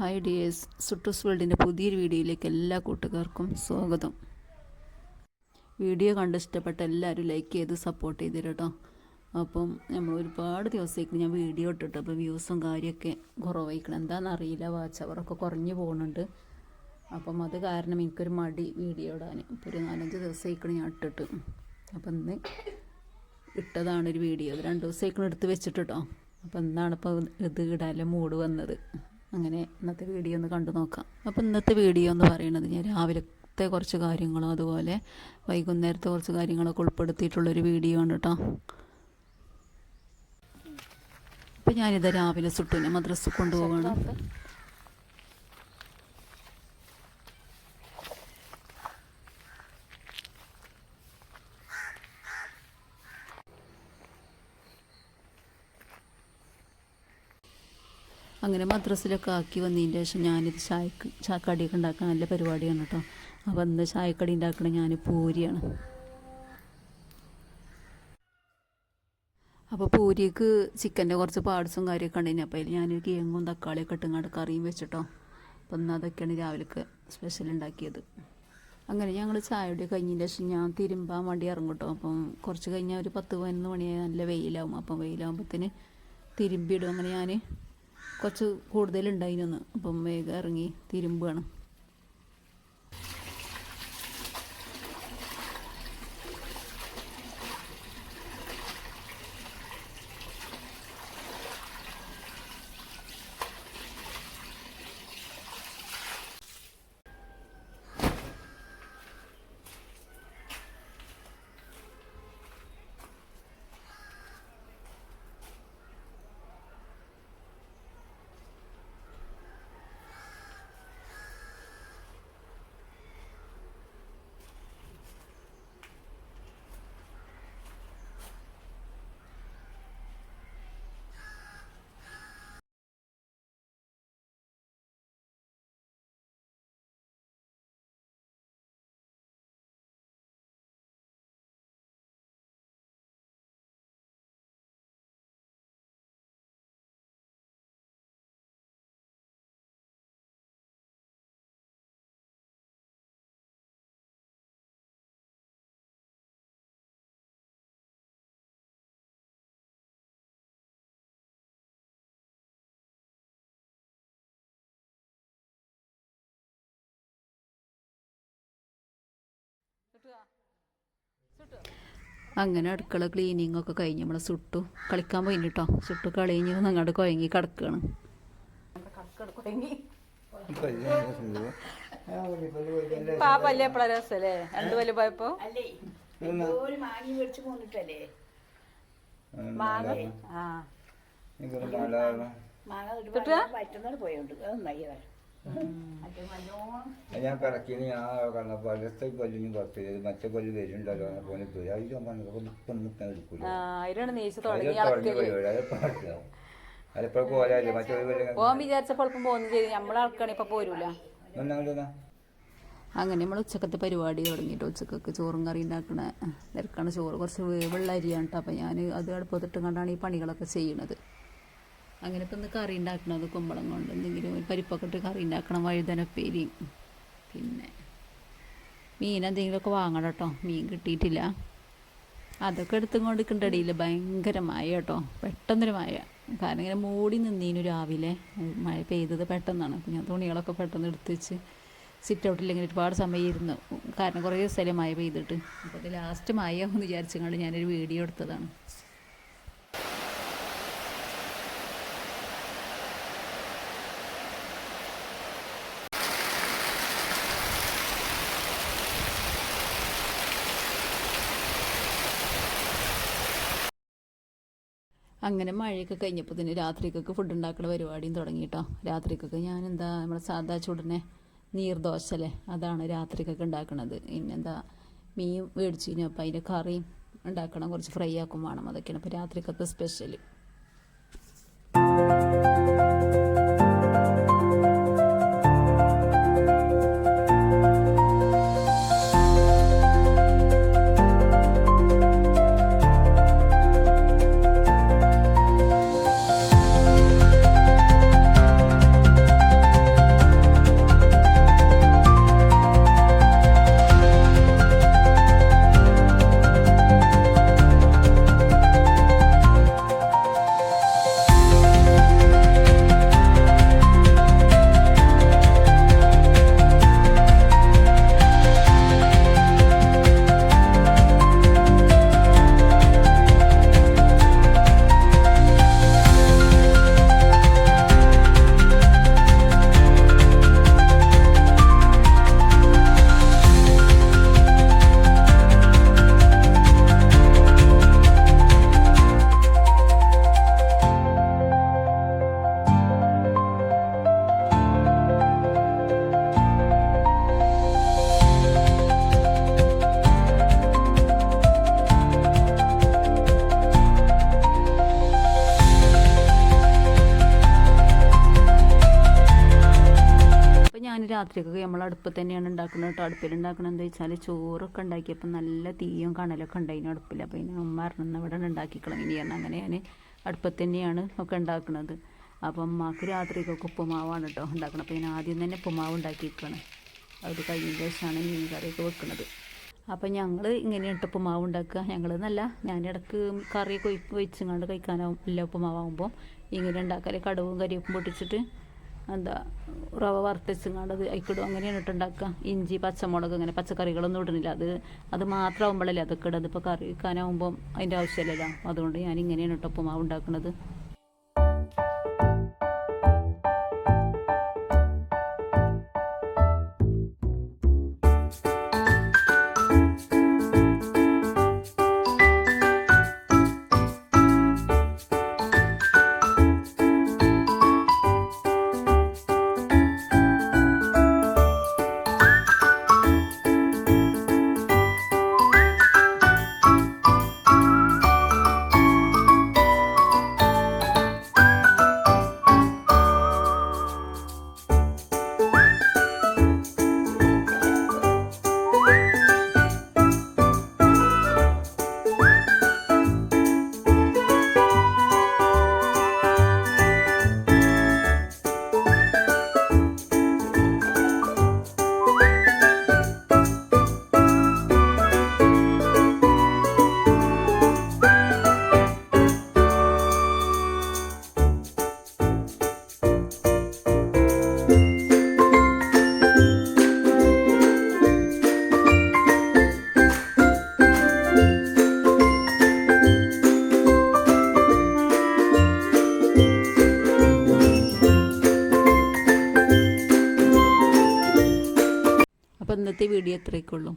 Hi dears സുട്ടൂസ് വേൾഡിന്റെ പുതിയൊരു വീഡിയോയിലേക്ക് എല്ലാ കൂട്ടുകാർക്കും സ്വാഗതം. വീഡിയോ കണ്ട് ഇഷ്ടപ്പെട്ട എല്ലാവരും ലൈക്ക് ചെയ്ത് സപ്പോർട്ട് ചെയ്തു കേട്ടോ. അപ്പം നമ്മൾ ഒരുപാട് ദിവസത്തേക്ക് ഞാൻ വീഡിയോ ഇട്ടിട്ട് അപ്പോൾ വ്യൂസും കാര്യമൊക്കെ കുറവായിക്കണം. എന്താണെന്ന് അറിയില്ല വാച്ച് അവറൊക്കെ കുറഞ്ഞു പോകുന്നുണ്ട് അപ്പം അത് കാരണം എനിക്കൊരു മടി വീഡിയോ ഇടാൻ. ഇപ്പോൾ ഒരു നാലഞ്ച് ദിവസമായിക്കണം ഞാൻ ഇട്ടിട്ട്. അപ്പം ഇന്ന് ഇട്ടതാണ് ഒരു വീഡിയോ. രണ്ട് ദിവസമായിക്കണം എടുത്ത് വെച്ചിട്ട് കേട്ടോ. അപ്പം എന്താണ് ഇപ്പോൾ ഇത് ഇടാൻ മൂഡ് വന്നത്. അങ്ങനെ ഇന്നത്തെ വീഡിയോ ഒന്ന് കണ്ടു നോക്കാം. അപ്പോൾ ഇന്നത്തെ വീഡിയോ എന്ന് പറയുന്നത് ഞാൻ രാവിലത്തെ കുറച്ച് കാര്യങ്ങളും അതുപോലെ വൈകുന്നേരത്തെ കുറച്ച് കാര്യങ്ങളൊക്കെ ഉൾപ്പെടുത്തിയിട്ടുള്ളൊരു വീഡിയോ ആണ് കേട്ടോ അപ്പോൾ ഞാനിത് രാവിലെ സുട്ടുവിനെ മദ്രസ് കൊണ്ടുപോവാണ്. അങ്ങനെ മദ്രസിലൊക്കെ ആക്കി വന്നതിന്റെ ശേഷം ഞാനിത് ചായക്ക് ചാക്കടിയൊക്കെ ഉണ്ടാക്കാൻ നല്ല പരിപാടിയാണ് കേട്ടോ അപ്പോൾ ഇന്ന് ചായക്കടി ഉണ്ടാക്കണ ഞാൻ പൂരിയാണ്. അപ്പോൾ പൂരിക്ക് ചിക്കന്റെ കുറച്ച് പാർട്സും കാര്യമൊക്കെ ഉണ്ടായിരുന്നു അപ്പോൾ അതിൽ ഞാൻ കിഴങ്ങും തക്കാളിയൊക്കെ ഇട്ടുങ്ങാണ്ട് കറിയും വെച്ചിട്ടോ. അപ്പോൾ ഇന്ന് അതൊക്കെയാണ് രാവിലേക്ക് സ്പെഷ്യൽ ഉണ്ടാക്കിയത്. അങ്ങനെ ഞങ്ങൾ ചായയുടെ കഴിഞ്ഞതിന്റെ ശേഷം ഞാൻ തിരുമ്പാൻ വേണ്ടി ഇറങ്ങും കേട്ടോ അപ്പം കുറച്ച് കഴിഞ്ഞാൽ ഒരു പത്ത് പതിനൊന്ന് മണിയായി നല്ല വെയിലാവും. അപ്പം വെയിലാകുമ്പോഴത്തേന് തിരുമ്പിയിടും അങ്ങനെ ഞാൻ കുറച്ച് കൂടുതലുണ്ടായിരുന്നു അപ്പം വേഗം ഇറങ്ങി തിരുമ്പുകയാണ്. അങ്ങനെ അടുക്കള ക്ലീനിങ് ഒക്കെ കഴിഞ്ഞ് നമ്മൾ സുട്ടു. കളിക്കാൻ പോയിന് കേട്ടോ സുട്ടു കളിഞ്ഞ് അങ്ങോട്ട് കുഴങ്ങി കിടക്കുകയാണ് പാപ്പല്ലേ എപ്പോഴാ രസല്ലേ? രണ്ടു മാങ്ങി മേടിച്ച് പോന്നിട്ടല്ലേ മാങ്ങ? ആ. മാങ്ങ. കിട്ടുക? ഞാൻ കിടക്കിന് ഞാൻ കണ്ട പലത്തെ കൊല്ലിന് കുഴപ്പമില്ല മറ്റേ കൊല്ലി വരുന്നുണ്ടല്ലോ പോലെ എടുക്കൂല പോരാല്ലേ? മറ്റൊരു കൊല്ലം പോകാൻ വിചാരിച്ചപ്പോൾ എളുപ്പം പോകുന്നു ചെയ്ത്. നമ്മളാൾക്കാണ് ഇപ്പൊ പോരൂല. അങ്ങനെ നമ്മൾ ഉച്ചക്കത്തെ പരിപാടി തുടങ്ങിയിട്ട് ഉച്ചക്കൊക്കെ ചോറും കറി ഉണ്ടാക്കണ നിരക്കാണ് ചോറ് കുറച്ച് വേവുള്ള അരിയാണ് കേട്ടോ അപ്പോൾ ഞാൻ അത് അടുപ്പത്തിട്ട് കണ്ടാണ് ഈ പണികളൊക്കെ ചെയ്യണത്. അങ്ങനെ ഇപ്പം ഇന്ന് കറി ഉണ്ടാക്കണത് കുമ്പളം കൊണ്ട് എന്തെങ്കിലും പരിപ്പൊക്കെ ഇട്ട് കറി ഉണ്ടാക്കണം. വഴുതനപ്പേരിയും പിന്നെ മീൻ എന്തെങ്കിലുമൊക്കെ വാങ്ങണം കേട്ടോ. മീൻ കിട്ടിയിട്ടില്ല. അതൊക്കെ എടുത്തുകൊണ്ട് കൊണ്ട് ഭയങ്കര മഴ കേട്ടോ. പെട്ടെന്നൊരു മഴ. കാരണം ഇങ്ങനെ മൂടി നിന്നീനു രാവിലെ. മഴ പെയ്തത് പെട്ടെന്നാണ്. അപ്പം ഞാൻ തുണികളൊക്കെ പെട്ടെന്ന് എടുത്ത് വെച്ച് സിറ്റ് ഔട്ടിൽ ഇങ്ങനെ ഒരുപാട് സമയം ഇരുന്നു. കാരണം കുറേ ദിവസമല്ലേ മഴ പെയ്തിട്ട്. അപ്പോൾ ലാസ്റ്റ് മഴയാവുമെന്ന് വിചാരിച്ചുകൊണ്ട് ഞാനൊരു വീഡിയോ എടുത്തതാണ്. അങ്ങനെ മഴയൊക്കെ കഴിഞ്ഞപ്പോൾ തന്നെ രാത്രിക്കൊക്കെ ഫുഡ് ഉണ്ടാക്കുന്ന പരിപാടിയും തുടങ്ങി കേട്ടോ രാത്രിക്കൊക്കെ ഞാൻ എന്താ നമ്മുടെ സാധാ ചുടനെ നീർദോശ അല്ലേ അതാണ് രാത്രിക്കൊക്കെ ഉണ്ടാക്കുന്നത് പിന്നെന്താ മീൻ മേടിച്ചു അപ്പോൾ അതിന്റെ കറിയും ഉണ്ടാക്കണം കുറച്ച് ഫ്രൈ ആക്കും വേണം അതൊക്കെയാണ്. അപ്പോൾ രാത്രിക്കൊക്കെ സ്പെഷ്യൽ രാത്രിയൊക്കെ നമ്മൾ അടുപ്പ് തന്നെയാണ് ഉണ്ടാക്കുന്നത് കേട്ടോ. അടുപ്പിൽ ഉണ്ടാക്കുന്നത് എന്താ വെച്ചാൽ ചോറൊക്കെ ഉണ്ടാക്കിയപ്പോൾ നല്ല തീയും കണലൊക്കെ ഉണ്ടായിരുന്നു അടുപ്പിൽ അപ്പോൾ ഇനി അമ്മ അറിഞ്ഞ ഇവിടെ ഉണ്ടാക്കിക്കളാം ഇനിയാണ് അങ്ങനെ ഞാൻ അടുപ്പത്ത് തന്നെയാണ് ഒക്കെ ഉണ്ടാക്കുന്നത് അപ്പം അമ്മയ്ക്ക് രാത്രിക്കൊക്കെ ഉപ്പുമാവാണ് കേട്ടോ ഉണ്ടാക്കണം അപ്പോൾ ഞാൻ ആദ്യം തന്നെ ഉപ്പുമാവ് ഉണ്ടാക്കിയിരിക്കുകയാണ് അത് കഴിഞ്ഞ ശേഷമാണ് മീൻ കറിയൊക്കെ വെക്കുന്നത് അപ്പം ഞങ്ങൾ ഇങ്ങനെയാണ് ഉപ്പുമാവ് ഉണ്ടാക്കുക. ഞങ്ങൾ എന്നല്ല ഞാൻ ഇടയ്ക്ക് കറിയൊക്കെ വെച്ചും ഒഴിച്ചങ്ങാണ്ട് കഴിക്കാനാവും ഇല്ല ഉപ്പുമാവാകുമ്പോൾ ഇങ്ങനെ ഉണ്ടാക്കാൻ കടവും കരിയപ്പും പൊട്ടിച്ചിട്ട് എന്താ റവ വറുത്തച്ചുങ്ങാണ്ടത് അയക്കിടും. അങ്ങനെയാണ് ഇട്ട് ഉണ്ടാക്കുക ഇഞ്ചി പച്ചമുളക് അങ്ങനെ പച്ചക്കറികളൊന്നും ഇടുന്നില്ല അത് അത് മാത്രമാകുമ്പോഴല്ലേ അതൊക്കെ ഇടുക അതിപ്പോൾ കറി വെക്കാനാവുമ്പം അതിന്റെ ആവശ്യമില്ലല്ലോ അതുകൊണ്ട് ഞാൻ ഇങ്ങനെയാണ് ഇട്ടപ്പം മാവ് ഉണ്ടാക്കുന്നത് ഇന്നത്തെ വീഡിയോ എത്രയൊക്കെ ഉള്ളൂ.